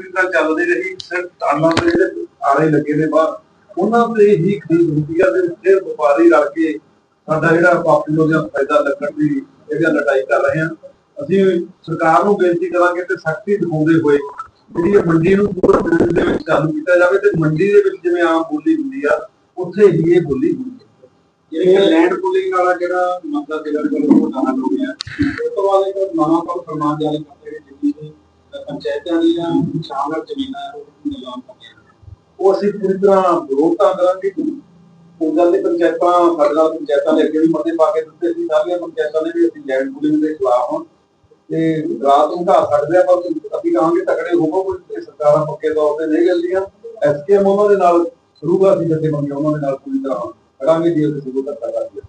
ਪੂਰੀ ਤਰ੍ਹਾਂ ਚੱਲ ਰਹੀ ਸਿਰ ਤਾਲਾਂ ਦੇ ਜਿਹੜੇ ਆਲੇ ਲੱਗੇ ਨੇ ਬਾਹਰ, ਉਹਨਾਂ ਤੇ ਹੀ ਖਰੀਦ ਹੁੰਦੀ ਆ ਤੇ ਉੱਥੇ ਵਪਾਰੀ ਰਲ ਕੇ ਸਾਡਾ ਜਿਹੜਾ ਪਾਪੂਲਰ ਦਾ ਫਾਇਦਾ ਲੱਗਣ ਦੀ ਇਹਦਾ ਲੜਾਈ ਕਰ ਰਹੇ ਹਾਂ। ਅਸੀਂ ਸਰਕਾਰ ਨੂੰ ਬੇਨਤੀ ਕਰਾਂਗੇ ਤੇ ਸਖਤੀ ਦਿਖਾਉਂਦੇ ਹੋਏ ਜਿਹੜੀ ਮੰਡੀ ਨੂੰ ਪੂਰਾ ਦੇਸ਼ ਦੇ ਵਿੱਚ ਚਾਲੂ ਕੀਤਾ ਜਾਵੇ ਤੇ ਮੰਡੀ ਦੇ ਵਿੱਚ ਜਿਵੇਂ ਆਮ ਬੋਲੀ ਹੁੰਦੀ ਆ, ਉੱਥੇ ਹੀ ਇਹ ਬੋਲੀ ਹੁੰਦੀ ਹੈ ਇਹ ਲੈਂਡ ਪੂਲਿੰਗ ਵਾਲਾ ਜਿਹੜਾ ਮਸਲਾ ਜਿਹੜਾ ਕੋਲ ਉਹ ਹੱਲ ਹੋ ਗਿਆ ਉਸ ਤੋਂ ਬਾਅਦ ਇੱਕ ਨਵਾਂ ਪਰ ਫਰਮਾਨ ਜਾਰੀ ਪੰਚਾਇਤਾਂ ਦੀਆਂ ਸ਼ਾਮਲ ਜ਼ਮੀਨਾਂ ਨਿਲਾਮ ਕਰਨੀਆਂ ਉਹ ਅਸੀਂ ਪੂਰੀ ਤਰ੍ਹਾਂ ਵਿਰੋਧ ਤਾਂ ਕਰਾਂਗੇ ਉਹ ਗੱਲ ਦੇ ਪੰਚਾਇਤਾਂ, ਸਾਡੇ ਨਾਲ ਪੰਚਾਇਤਾਂ ਨੇ ਅੱਗੇ ਵੀ ਮਤੇ ਪਾ ਕੇ ਦਿੱਤੇ ਸੀ ਸਾਰੀਆਂ ਪੰਚਾਇਤਾਂ ਨੇ ਵੀ ਅਸੀਂ ਲੈਂਡ ਪੂਲਿੰਗ ਦੇ ਖਿਲਾਫ ਹਾਂ। ਤੇ ਰਾਤ ਨੂੰ ਘਾ ਸਕਦੇ ਆ ਪਰ ਅਸੀਂ ਕਹਾਂਗੇ ਤਕੜੇ ਹੋਵੋ ਕੋਈ ਸਰਕਾਰਾਂ ਪੱਕੇ ਤੌਰ ਤੇ ਨਹੀਂ ਗੱਲਦੀਆਂ ਐਸਕੇਐਮ ਉਹਨਾਂ ਦੇ ਨਾਲ ਸ਼ੁਰੂਗਾ ਅਸੀਂ ਜਥੇਬੰਦੀਆਂ ਉਹਨਾਂ ਦੇ ਨਾਲ ਪੂਰੀ ਤਰ੍ਹਾਂ ਖੜਾਂਗੇ ਜੇ ਅਸੀਂ ਕੋਈ ਧੱਕਾ ਕਰਦੇ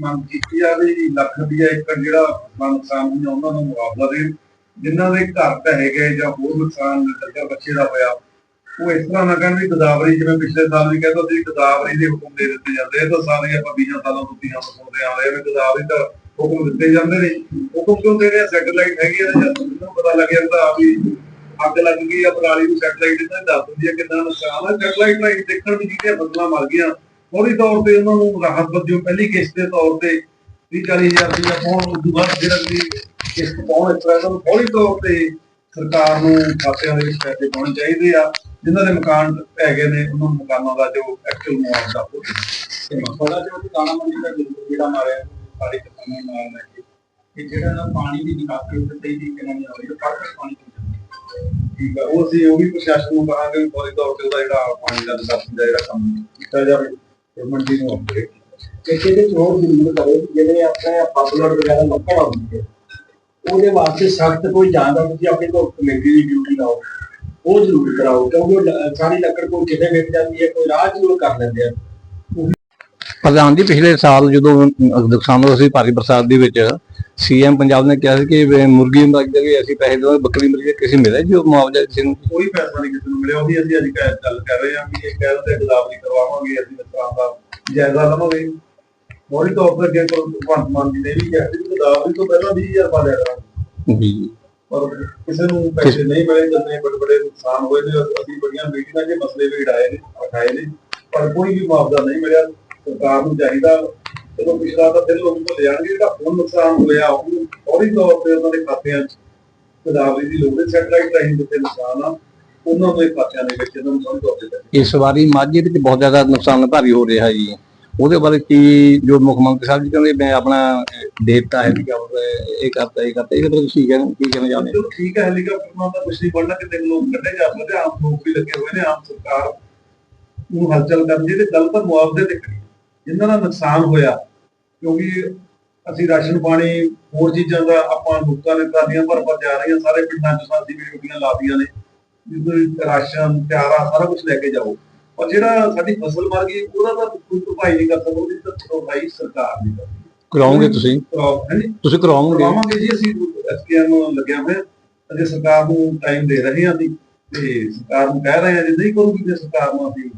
ਮੰਗ ਕੀਤੀ ਜਾਵੇ ਜੀ ਲੱਖ ਰੁਪਇਆ ਇੱਕ ਜਿਹੜਾ ਫਸਲਾਂ ਨੁਕਸਾਨ ਹੋਈਆਂ ਉਹਨਾਂ ਨੂੰ ਮੁਆਵਜ਼ਾ ਦੇਣ। ਜਿਨ੍ਹਾਂ ਦੇ ਘਰ ਢਹਿ ਗਏ ਜਾਂ ਹੋਰ ਨੁਕਸਾਨ ਲੱਗਾ ਬੱਚੇ ਦਾ ਹੋਇਆ, ਉਹ ਇਸ ਤਰ੍ਹਾਂ ਨਾ ਕਹਿਣ ਵੀ ਗਦਾਵਰੀ, ਜਿਵੇਂ ਪਿਛਲੇ ਸਾਲ ਵੀ ਕਹਿੰਦਾ ਸੀ, ਗਦਾਵਰੀ ਦੇ ਹੁਕਮ ਦੇ ਦਿੱਤੇ ਜਾਂਦੇ ਇਹ ਤਾਂ ਸਾਰੇ ਆਪਾਂ 20 ਸਾਲਾਂ ਤੋਂ ਤੀਆਂ ਸੁਣਦੇ ਆ ਰਹੇ ਹਾਂ ਗਦਾਵਰੀ ਦਾ ਹੁਕਮ ਦਿੱਤੇ ਜਾਂਦੇ ਨੇ। ਹੁਕਮ ਕਿਉਂ ਦੇ ਰਹੇ ਸੈਟਲਾਈਟ ਹੈਗੀ ਆ, ਜਾਂ ਤੁਹਾਨੂੰ ਪਤਾ ਲੱਗ ਜਾਂਦਾ ਵੀ ਅੱਗ ਲੱਗ ਗਈ ਆ, ਪਰਾਲੀ ਨੂੰ ਸੈਟਲਾਈਟ ਇਹਨਾਂ ਦੱਸ ਦਿੰਦੀ ਆ ਕਿੰਨਾ ਨੁਕਸਾਨ ਆ। ਸੈਟਲਾਈਟ ਰਾਹੀਂ ਦੇਖਣ ਵੀ ਜਿਹੜੀਆਂ ਫਸਲਾਂ ਮਰ ਗਈਆਂ। ਫੌਰੀ ਤੌਰ ਤੇ ਉਹਨਾਂ ਨੂੰ ਰਾਹਤ ਵਜੋਂ ਪਹਿਲੀ ਕਿਸ਼ਤ ਦੇ ਤੌਰ ਤੇ 30 40000 ਪਾਉਣ ਉਸ ਤੋਂ ਬਾਅਦ ਜਿਹੜਾ ਵੀ ਕਿਸ਼ਤ ਪਾਉਣ ਇਸ ਤਰ੍ਹਾਂ ਨੂੰ ਫੌਰੀ ਤੌਰ ਤੇ ਸਰਕਾਰ ਨੂੰ ਖਾਤਿਆਂ ਦੇ ਵਿੱਚ ਪੈਸੇ ਪਾਉਣੇ ਚਾਹੀਦੇ ਆ। ਜਿਨ੍ਹਾਂ ਦੇ ਮਕਾਨ ਹੈਗੇ ਨੇ, ਉਹਨਾਂ ਮਕਾਨਾਂ ਦਾ ਜੋ ਐਕਚੁਅਲ ਮੁਆਵਜ਼ਾ ਹੋਵੇ ਤੇ ਮਸਲਾ ਜੋ ਦਾਣਾ ਮੰਡੀ ਦਾ ਜਿਹੜਾ ਮਾਰਿਆ, ਸਾਰੇ ਕਿਸਾਨਾਂ ਨਾਲ ਲੈ ਕੇ ਕਿ ਜਿਹੜਾ ਨਾ ਪਾਣੀ ਦੀ ਨਿਕਾਸੀ ਉੱਤੇ ਸਹੀ ਤਰੀਕੇ ਨਾਲ ਨਹੀਂ ਹੋ ਰਹੀ ਉਹ ਕੱਟ ਪਾਣੀ ਠੀਕ ਆ, ਉਹ ਅਸੀਂ ਉਹ ਵੀ ਪ੍ਰਸ਼ਾਸਨ ਨੂੰ ਕਹਾਂਗੇ ਵੀ ਫੌਰੀ ਤੌਰ ਤੇ ਉਹਦਾ ਜਿਹੜਾ ਪਾਣੀ ਦਾ ਨਿਕਾਸੀ ਦਾ ਜਿਹੜਾ ਕੰਮ ਕੀਤਾ ਜਾਵੇ। ਮੰਡੀ ਨੂੰ ਅੱਗੇ ਕਿ ਕਿਹਦੇ ਚੋਰ ਜ਼ਰੂਰ ਕਰੇ ਕਿ ਜਿਹੜੇ ਆਪਣੇ ਪਾਪੂਲਰ ਵਗੈਰਾ ਲੱਕੜ ਆਉਂਦੀ ਉਹਦੇ ਵਾਸਤੇ ਸਖਤ ਕੋਈ ਜਾਂਦਾ ਤੁਸੀਂ ਆਪਣੇ ਕੋਲ ਕਮੇਟੀ ਦੀ ਡਿਊਟੀ ਲਾਓ ਉਹ ਜ਼ਰੂਰ ਕਰਾਓ ਕਿਉਂਕਿ ਉਹ ਸਾਰੀ ਲੱਕੜ ਕੋਈ ਕਿਤੇ ਮਿਲ ਜਾਂਦੀ ਹੈ ਕੋਈ ਰਾਹ ਜ਼ਰੂਰ ਕਰ ਲੈਂਦੇ ਆ। ਪ੍ਰਧਾਨ ਜੀ ਪਿਛਲੇ ਸਾਲ ਜਦੋਂ ਹੋਇਆ ਸੀ ਭਾਰੀ ਬਰਸਾਤ ਦੇ ਵਿੱਚ ਸੀਐਮ ਪੰਜਾਬ ਨੇ ਕਿਹਾ ਸੀ ਕਿ ਮੁਰਗੀ ਮਰਗ ਦੇ ਅਸੀਂ ਪੈਸੇ ਦੇਵਾਂਗੇ ਬੱਕਰੀ ਮਰਗ ਦੇ ਕਿਸੇ ਮਿਲਿਆ ਜੀ ਉਹ ਮੁਆਵਜ਼ਾ ਕਿਸੇ ਨੂੰ? ਕੋਈ ਪੈਸਾ ਨਹੀਂ ਕਿਸੇ ਨੂੰ ਮਿਲਿਆ ਉਹਦੀ ਅਸੀਂ ਅੱਜ ਗੱਲ ਕਰ ਰਹੇ ਹਾਂ ਵੀ ਇਹ ਕਹਿ ਦਿੰਦੇ ਗਦਾਵਰੀ ਕਰਵਾਵਾਂਗੇ ਅਸੀਂ ਦਾ ਜਾਇਜ਼ਾ ਲਵਾਂਗੇ ਮੋਰੀ ਤੌਰ ਤੇ ਅੱਗੇ ਕੋਲ ਭਗਵੰਤ ਮਾਨ ਜੀ ਨੇ ਵੀ ਕਿਹਾ ਸੀ ਕਿ ਗਦਾਵਰੀ ਤੋਂ ਪਹਿਲਾਂ 20000 ਰੁਪਏ ਕਰਾਂਗੇ। ਜੀ। ਪਰ ਕਿਸੇ ਨੂੰ ਪੈਸੇ ਨਹੀਂ ਮਿਲੇ ਜਿੰਨੇ ਬੜੇ ਬੜੇ ਨੁਕਸਾਨ ਹੋਏ ਨੇ ਅਸੀਂ ਬੜੀਆਂ ਮੀਟਿੰਗਾਂ 'ਚ ਮਸਲੇ ਵੀ ਉਠਾਏ ਨੇ ਉਠਾਏ ਨੇ ਪਰ ਕੋਈ ਵੀ ਮੁਆਵਜ਼ਾ ਨਹੀਂ ਮਿਲਿਆ। ਸਰਕਾਰ ਨੂੰ ਚਾਹੀਦਾ ਜਦੋਂ ਪਿਛਲਾ ਤਾਂ ਫਿਰ ਲੋਕ ਭੁੱਲ ਜਾਣਗੇ ਜਿਹੜਾ ਹੁਣ ਨੁਕਸਾਨ ਹੋਇਆ ਉਹਨੂੰ ਫੌਰੀ ਤੌਰ ਤੇ ਉਹਨਾਂ ਦੇ ਖਾਤਿਆਂ 'ਚ। ਗਦਾਵਰੀ ਦੀ ਲੋੜ ਸੈਟਲਾਈਟ ਰਾਹੀਂ ਜਿੱਥੇ ਨੁਕਸਾਨ ਆ। ਉਹਨਾਂ ਦੇ ਵਿੱਚ ਤੇ ਇਸ ਵਾਰੀ ਮਾਝੇ ਵਿੱਚ ਬਹੁਤ ਜ਼ਿਆਦਾ ਨੁਕਸਾਨ ਭਾਰੀ ਹੋ ਰਿਹਾ ਜੀ। ਉਹਦੇ ਬਾਰੇ ਕੀ ਜੋ ਮੁੱਖ ਮੰਤਰੀ ਸਾਹਿਬ ਜੀ ਕਹਿੰਦੇ ਮੈਂ ਆਪਣਾ ਦਿੱਤਾ ਹੈ ਇਹ ਕਰਤਾ ਇਹ ਕਰਤਾ ਇਹਦੇ ਬਾਰੇ ਤੁਸੀਂ ਕਹਿੰਦੇ ਕੀ ਕਹਿਣਾ ਚਾਹੁੰਦੇ ਚਲੋ ਠੀਕ ਹੈ ਹੈਲੀਕਾਪਟਰ ਨਾਲ ਤਾਂ ਕੁਛ ਨਹੀਂ ਬਣਨਾ ਕਿਤੇ ਲੋਕ ਕੱਢੇ ਜਾ ਸਕਦੇ ਆਮ ਲੋਕ ਵੀ ਲੱਗੇ ਹੋਏ ਨੇ ਆਮ ਸਰਕਾਰ ਨੂੰ ਹਲਚਲ ਕਰਨ ਦੀ ਤੇ ਗੱਲ ਤਾਂ ਮੁਆਵਜ਼ੇ ਤੇ ਕਰੀ ਜਿਨ੍ਹਾਂ ਦਾ ਨੁਕਸਾਨ ਹੋਇਆ ਕਿਉਂਕਿ ਅਸੀਂ ਰਾਸ਼ਨ ਪਾਣੀ ਹੋਰ ਚੀਜ਼ਾਂ ਦਾ ਆਪਾਂ ਲੋਕਾਂ ਨੇ ਟਰਾਲੀਆਂ ਭਰ ਭਰ ਜਾ ਰਹੀਆਂ ਸਾਰੇ ਪਿੰਡਾਂ 'ਚ ਸਾਡੀ ਵੀ ਡਿਊਟੀਆਂ ਲਾਦੀਆਂ ਨੇ। ਕੋਈ ਰਾਸ਼ਨ ਤਿਆਰਾ ਸਾਰਾ ਕੁਝ ਲੈ ਕੇ ਜਾਓ। ਪਰ ਜਿਹੜਾ ਸਾਡੀ ਫਸਲ ਮਰ ਗਈ ਉਹਦਾ ਤਾਂ ਕੋਈ ਭਰਪਾਈ ਨਹੀਂ ਕਰ ਸਕਦਾ ਉਹਦੀ ਤਾਂ ਭਰਪਾਈ ਸਰਕਾਰ ਕਰਦੀ ਕਰਾਉਂਗੇ ਤੁਸੀਂ ਤੁਸੀਂ? ਕਰਾਉਂਗੇ ਕਰਾਵਾਂਗੇ ਜੀ ਅਸੀਂ ਐਸਕੇਐਮ ਲੱਗਿਆ ਹੋਇਆ। ਅਜੇ ਸਰਕਾਰ ਨੂੰ ਟਾਈਮ ਦੇ ਰਹੇ ਹਾਂ ਅਸੀਂ ਤੇ ਸਰਕਾਰ ਨੂੰ ਕਹਿ ਰਹੇ ਹਾਂ ਜੇ ਨਹੀਂ ਕਰੂਗੀ ਤੇ ਸਰਕਾਰ ਨੂੰ ਅਸੀਂ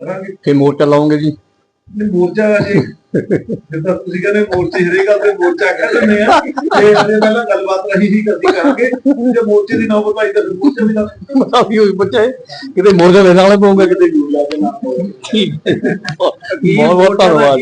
ਕਰਾਂਗੇ। ਕਿ ਮੋਰਚਾ ਲਾਉਂਗੇ ਜੀ? ਨਹੀਂ ਮੋਰਚਾ ਜੀ ਜਿੱਦਾਂ ਤੁਸੀਂ ਕਹਿੰਦੇ ਮੋਰਚੇ ਹਰੇਕ ਗੱਲ ਤੇ ਮੋਰਚਾ ਕਹਿ ਦਿੰਦੇ ਆ। ਤੇ ਅਜੇ ਪਹਿਲਾਂ ਗੱਲਬਾਤ ਰਹੀ ਸੀ ਕਿ ਅਸੀਂ ਕਰਾਂਗੇ ਜੇ ਮੋਰਚੇ ਦੀ ਨੌਬਤ ਆਈ ਤਾਂ ਮੋਰਚਾ ਵੀ ਲਾ ਮਤਲਬ ਕੀ ਹੋਈ ਬੱਚੇ ਕਿਤੇ ਮੋਰਚਾ ਲੈਣ ਵਾਲੇ ਪਊਗਾ ਕਿਤੇ ਠੀਕ ਹੈ। ਬਹੁਤ ਬਹੁਤ ਧੰਨਵਾਦ